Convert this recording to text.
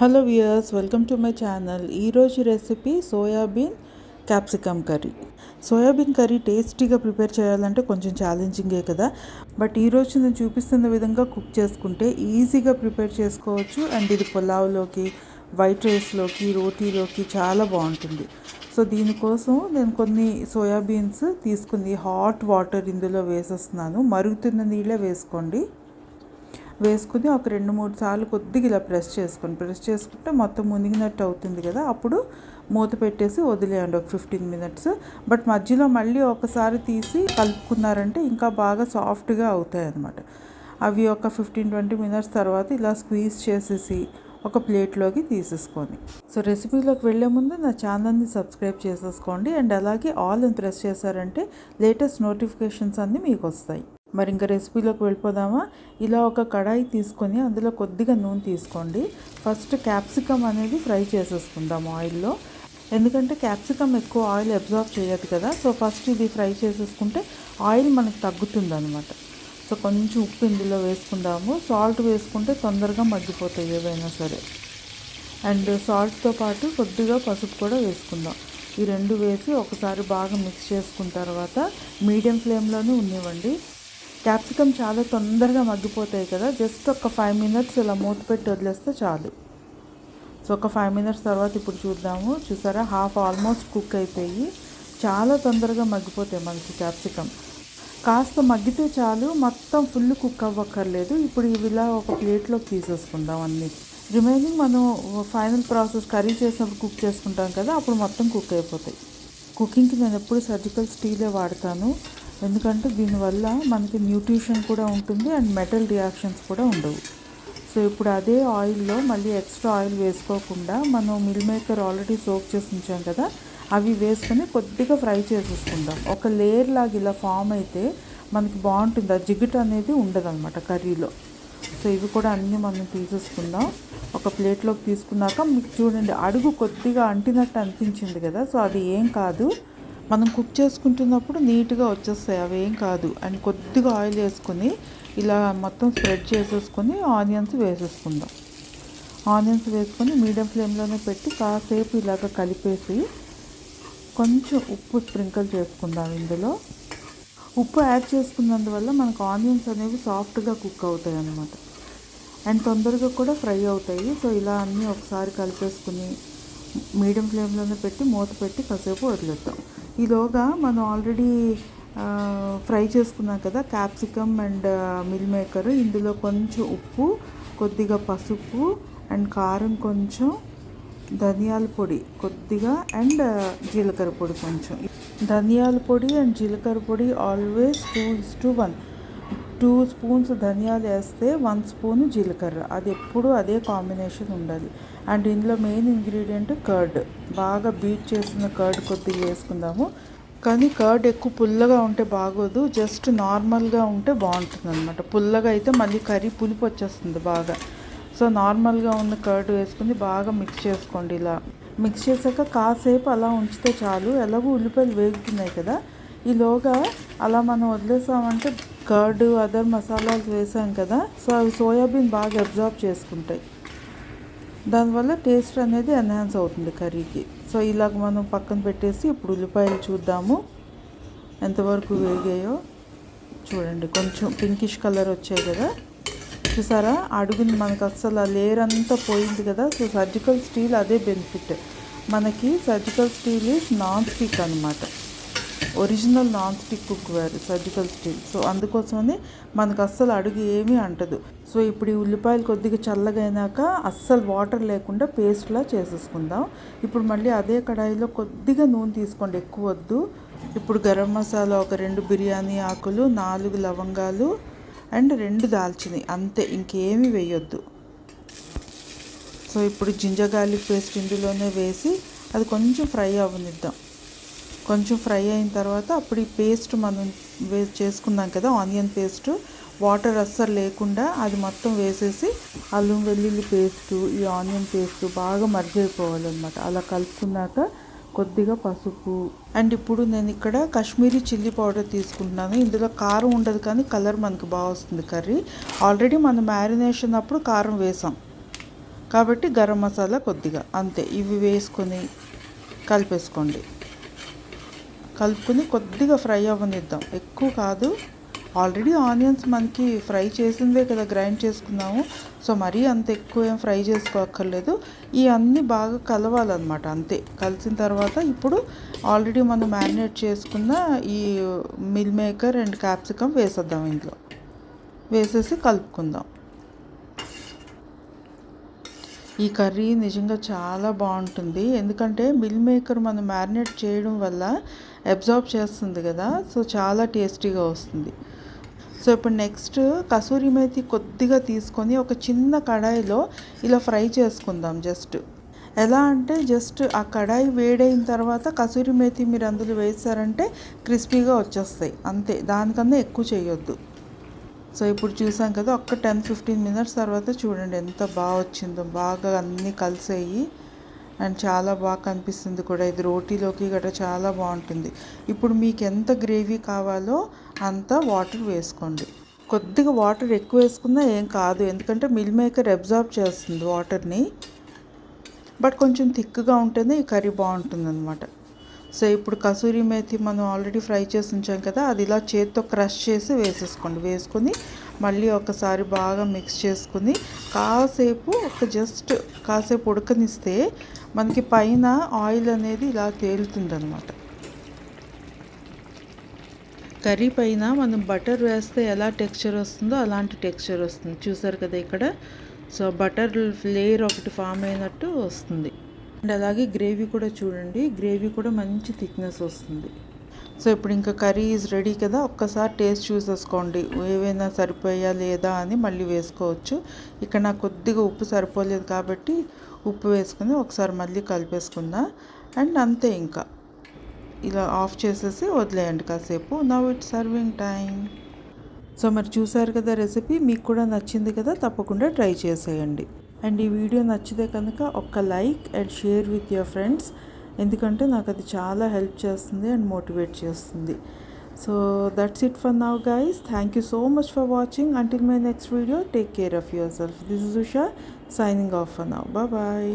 Hello viewers welcome to my channel. ఈరోజు recipe soybean capsicum curry. Soybean curry టేస్టీగా prepare చేయాలంటే కొంచెం ఛాలెంజింగే కదా. బట్ ఈరోజు నేను చూపిస్తున్న విధంగా కుక్ చేసుకుంటే ఈజీగా ప్రిపేర్ చేసుకోవచ్చు. అండ్ ఇది పులావ్లోకి వైట్ రైస్లోకి రోటీలోకి చాలా బాగుంటుంది. సో దీనికోసం నేను కొన్ని సోయాబీన్స్ తీసుకుని హాట్ వాటర్ ఇందులో వేసేస్తున్నాను. మరుగుతున్న నీళ్ళే వేసుకోండి. వేసుకుని ఒక రెండు మూడు సార్లు కొద్దిగా ఇలా ప్రెస్ చేసుకోండి ప్రెస్ చేసుకుంటే మొత్తం మునిగినట్టు అవుతుంది కదా. అప్పుడు మూత పెట్టేసి వదిలేయండి ఒక ఫిఫ్టీన్ మినిట్స్. బట్ మధ్యలో మళ్ళీ ఒకసారి తీసి కలుపుకున్నారంటే ఇంకా బాగా సాఫ్ట్గా అవుతాయి అన్నమాట అవి ఒక ఫిఫ్టీన్ ట్వంటీ మినిట్స్ తర్వాత ఇలా స్క్వీజ్ చేసేసి ఒక ప్లేట్లోకి తీసేసుకొని. సో రెసిపీలోకి వెళ్ళే ముందు నా ఛానల్ని సబ్స్క్రైబ్ చేసేసుకోండి. అండ్ అలాగే ఆల్ అని ప్రెస్ చేశారంటే లేటెస్ట్ నోటిఫికేషన్స్ అన్నీ మీకు వస్తాయి. మరి ఇంకా రెసిపీలోకి వెళ్ళిపోదామా? ఇలా ఒక కడాయి తీసుకొని అందులో కొద్దిగా నూనె తీసుకోండి. ఫస్ట్ క్యాప్సికమ్ అనేది ఫ్రై చేసేసుకుందాం ఆయిల్లో. ఎందుకంటే క్యాప్సికమ్ ఎక్కువ ఆయిల్ అబ్జార్బ్ చేయదు కదా సో ఫస్ట్ ఇది ఫ్రై చేసేసుకుంటే ఆయిల్ మనకు తగ్గుతుంది అనమాట సో కొంచెం ఉప్పు ఇందులో వేసుకుందాము. సాల్ట్ వేసుకుంటే తొందరగా మగ్గిపోతాయి ఏవైనా సరే. అండ్ సాల్ట్తో పాటు కొద్దిగా పసుపు కూడా వేసుకుందాం. ఈ రెండు వేసి ఒకసారి బాగా మిక్స్ చేసుకున్న తర్వాత మీడియం ఫ్లేమ్లోనే ఉన్నివ్వండి. క్యాప్సికమ్ చాలా తొందరగా మగ్గిపోతాయి కదా జస్ట్ ఒక ఫైవ్ మినిట్స్ ఇలా మూత పెట్టి వదిలేస్తే చాలు. సో ఒక ఫైవ్ మినిట్స్ తర్వాత ఇప్పుడు చూద్దాము. చూసారా? హాఫ్ ఆల్మోస్ట్ కుక్ అయిపోయి చాలా తొందరగా మగ్గిపోతాయి మనకి క్యాప్సికమ్. కాస్త మగ్గితే చాలు మొత్తం ఫుల్ కుక్ అవ్వక్కర్లేదు. ఇప్పుడు ఇవి ఇలా ఒక ప్లేట్లోకి తీసేసుకుందాం అన్ని. రిమైనింగ్ మనం ఫైనల్ ప్రాసెస్ కర్రీ చేసినప్పుడు కుక్ చేసుకుంటాం కదా అప్పుడు మొత్తం కుక్ అయిపోతాయి. కుకింగ్కి నేను ఎప్పుడు సర్జికల్ స్టీలే వాడతాను. ఎందుకంటే దీనివల్ల మనకి న్యూట్రిషన్ కూడా ఉంటుంది అండ్ మెటల్ రియాక్షన్స్ కూడా ఉండవు. సో ఇప్పుడు అదే ఆయిల్లో మళ్ళీ ఎక్స్ట్రా ఆయిల్ వేసుకోకుండా మనం మిల్ మేకర్ ఆల్రెడీ సోక్ చేసి ఉంచాం కదా అవి వేసుకొని కొద్దిగా ఫ్రై చేసేసుకుందాం. ఒక లేయర్ లాగా ఇలా ఫామ్ అయితే మనకి బాగుంటుంది. ఆ జిగుట్ అనేది ఉండదన్నమాట కర్రీలో. సో ఇవి కూడా అన్నీ మనం తీసేసుకుందాం. ఒక ప్లేట్లోకి తీసుకున్నాక మీకు చూడండి అడుగు కొద్దిగా అంటినట్టు అనిపించింది కదా సో అది ఏం కాదు. మనం కుక్ చేసుకుంటున్నప్పుడు నీట్గా వచ్చేస్తాయి. అవి ఏం కాదు. అండ్ కొద్దిగా ఆయిల్ వేసుకొని ఇలా మొత్తం స్ప్రెడ్ చేసేసుకొని ఆనియన్స్ వేసేసుకుందాం. ఆనియన్స్ వేసుకొని మీడియం ఫ్లేమ్లోనే పెట్టి కాసేపు ఇలాగ కలిపేసి కొంచెం ఉప్పు స్ప్రింకిల్ చేసుకుందాం ఇందులో. ఉప్పు యాడ్ చేసుకున్నందువల్ల మనకు ఆనియన్స్ అనేవి సాఫ్ట్గా కుక్ అవుతాయి అన్నమాట. అండ్ తొందరగా కూడా ఫ్రై అవుతాయి. సో ఇలా అన్నీ ఒకసారి కలిపేసుకుని మీడియం ఫ్లేమ్లోనే పెట్టి మూత పెట్టి కాసేపు వదిలేద్దాం. ఈలోగా మనం ఆల్రెడీ ఫ్రై చేసుకున్నాం కదా క్యాప్సికమ్ అండ్ మిల్ మేకర్. ఇందులో కొంచెం ఉప్పు కొద్దిగా పసుపు అండ్ కారం కొంచెం ధనియాల పొడి కొద్దిగా అండ్ జీలకర్ర పొడి కొంచెం. ధనియాల పొడి అండ్ జీలకర్ర పొడి always two is to one. Two spoons ధనియాలు వేస్తే వన్ స్పూన్ జీలకర్ర. అది ఎప్పుడు అదే కాంబినేషన్ ఉండాలి. అండ్ ఇందులో మెయిన్ ఇంగ్రీడియంట్ కర్డ్. బాగా బీట్ చేసిన కర్డ్ కొద్దిగా వేసుకుందాము. కానీ కర్డ్ ఎక్కువ పుల్లగా ఉంటే బాగోదు. జస్ట్ నార్మల్గా ఉంటే బాగుంటుంది అనమాట పుల్లగా అయితే మళ్ళీ కర్రీ పులుపు వచ్చేస్తుంది బాగా. సో నార్మల్గా ఉన్న కర్డ్ వేసుకుని బాగా మిక్స్ చేసుకోండి ఇలా. మిక్స్ చేశాక కాసేపు అలా ఉంచితే చాలు. ఎలాగో ఉల్లిపాయలు వేగుతున్నాయి కదా. ఈలోగా అలా మనం వదిలేసామంటే కర్డ్ అదర్ మసాలాలు వేసాం కదా. సో అవి సోయాబీన్ బాగా అబ్జార్బ్ చేసుకుంటాయి. దానివల్ల టేస్ట్ అనేది ఎన్హాన్స్ అవుతుంది కర్రీకి. సో ఇలాగ మనం పక్కన పెట్టేసి ఇప్పుడు ఉల్లిపాయలు చూద్దాము. ఎంతవరకు వేగాయో చూడండి. కొంచెం పింకిష్ కలర్ వచ్చాయి కదా. చూసారా? అడుగుని మనకు అస్సలు ఆ లేయర్ అంతా పోయింది కదా. సో సర్జికల్ స్టీల్ అదే బెనిఫిట్ మనకి surgical steel is non stick అనమాట original non stick cookware surgical steel so అందుకోసమని మనకు అస్సలు అడుగు ఏమీ అంటదు. సో ఇప్పుడు ఈ ఉల్లిపాయలు కొద్దిగా చల్లగైనాక అస్సలు వాటర్ లేకుండా పేస్ట్లా చేసేసుకుందాం. ఇప్పుడు మళ్ళీ అదే కడాయిలో కొద్దిగా నూనె తీసుకోండి ఎక్కువ వద్దు. ఇప్పుడు గరం మసాలా ఒక రెండు బిర్యానీ ఆకులు నాలుగు లవంగాలు అండ్ రెండు దాల్చిని అంతే ఇంకేమీ వేయొద్దు. సో ఇప్పుడు జింజర్ గార్లిక్ పేస్ట్ ఇందులోనే వేసి అది కొంచెం ఫ్రై అవ్వనిద్దాం. కొంచెం ఫ్రై అయిన తర్వాత అప్పుడు ఈ పేస్ట్ మనం వే చేసుకున్నాం కదా ఆనియన్ పేస్ట్ వాటర్ అస్సలు లేకుండా అది మొత్తం వేసేసి అల్లం వెల్లుల్లి పేస్టు ఈ ఆనియన్ పేస్ట్ బాగా మర్జ్ అయిపోవాలన్నమాట అలా కలుపుకున్నాక కొద్దిగా పసుపు. అండ్ ఇప్పుడు నేను ఇక్కడ కాశ్మీరీ చిల్లీ పౌడర్ తీసుకుంటున్నాను. ఇందులో కారం ఉండదు కానీ కలర్ మనకు బాగా వస్తుంది కర్రీ. ఆల్రెడీ మనం మ్యారినేషన్ అప్పుడు కారం వేసాం. కాబట్టి గరం మసాలా కొద్దిగా అంతే. ఇవి వేసుకొని కలిపేసుకోండి. కలుపుకొని కొద్దిగా ఫ్రై అవ్వనిద్దాం. ఎక్కువ కాదు ఆల్రెడీ ఆనియన్స్ మనకి ఫ్రై చేసిందే కదా గ్రైండ్ చేసుకున్నాము. సో మరీ అంత ఎక్కువ ఏం ఫ్రై చేసుకోక్కర్లేదు. ఈ అన్నీ బాగా కలవాలన్నమాట అంతే. కలిసిన తర్వాత ఇప్పుడు ఆల్రెడీ మనం మ్యారినేట్ చేసుకున్న ఈ మిల్ మేకర్ అండ్ క్యాప్సికమ్ వేసేద్దాం ఇంట్లో. వేసేసి కలుపుకుందాం. ఈ కర్రీ నిజంగా చాలా బాగుంటుంది. ఎందుకంటే మిల్ మేకర్ మనం మ్యారినేట్ చేయడం వల్ల అబ్జార్బ్ చేస్తుంది కదా సో చాలా టేస్టీగా వస్తుంది. సో ఇప్పుడు నెక్స్ట్ కసూరి మేతి కొద్దిగా తీసుకొని ఒక చిన్న కడాయిలో ఇలా ఫ్రై చేసుకుందాం జస్ట్. ఎలా అంటే జస్ట్ ఆ కడాయి వేడైన తర్వాత కసూరి మేతి మీరు అందులో వేసారంటే క్రిస్పీగా వచ్చేస్తాయి. అంతే దానికన్నా ఎక్కువ చేయొద్దు. సో ఇప్పుడు చూసాం కదా ఒక్క టెన్ ఫిఫ్టీన్ మినిట్స్ తర్వాత చూడండి ఎంత బాగా వచ్చిందో బాగా అన్నీ కలిసాయి. అండ్ చాలా బాగా కనిపిస్తుంది కూడా. ఇది రోటీలోకి గట్రా చాలా బాగుంటుంది. ఇప్పుడు మీకు ఎంత గ్రేవీ కావాలో అంత వాటర్ వేసుకోండి. కొద్దిగా వాటర్ ఎక్కువ వేసుకున్నా ఏం కాదు. ఎందుకంటే మిల్ మేకర్ అబ్జార్బ్ చేస్తుంది వాటర్ని. బట్ కొంచెం థిక్గా ఉంటేనే ఈ కర్రీ బాగుంటుంది అనమాట సో ఇప్పుడు కసూరి మేతి మనం ఆల్రెడీ ఫ్రై చేసి ఉంచాం కదా అది ఇలా చేత్తో క్రష్ చేసి వేసేసుకోండి. వేసుకొని మళ్ళీ ఒకసారి బాగా మిక్స్ చేసుకుని కాసేపు ఒక జస్ట్ కాసేపు ఉడకనిస్తే మనకి పైన ఆయిల్ అనేది ఇలా తేలుతుందనమాట కర్రీ పైన మనం బటర్ వేస్తే ఎలా టెక్స్చర్ వస్తుందో అలాంటి టెక్స్చర్ వస్తుంది. చూసారు కదా ఇక్కడ? సో బటర్ లేయర్ ఒకటి ఫామ్ అయినట్టు వస్తుంది. అండ్ అలాగే గ్రేవీ కూడా చూడండి. గ్రేవీ కూడా మంచి థిక్నెస్ వస్తుంది. సో ఇప్పుడు ఇంకా కర్రీ ఈజ్ రెడీ కదా ఒక్కసారి టేస్ట్ చూసేసుకోండి. ఏవైనా సరిపోయా లేదా అని మళ్ళీ వేసుకోవచ్చు. ఇక్కడ నాకు కొద్దిగా ఉప్పు సరిపోలేదు కాబట్టి ఉప్పు వేసుకుని ఒకసారి మళ్ళీ కలిపేసుకుందా. అండ్ అంతే ఇంకా. ఇలా ఆఫ్ చేసేసి వదిలేయండి కాసేపు. Now it serving time so మరి చూసారు కదా రెసిపీ మీకు కూడా నచ్చింది కదా తప్పకుండా ట్రై చేసేయండి. అండ్ ఈ వీడియో నచ్చితే కనుక ఒక్క like and share with your friends ఎందుకంటే నాకు అది చాలా హెల్ప్ చేస్తుంది అండ్ మోటివేట్ చేస్తుంది. So that's it for now guys thank you so much for watching until my next video take care of yourself this is Usha signing off for now bye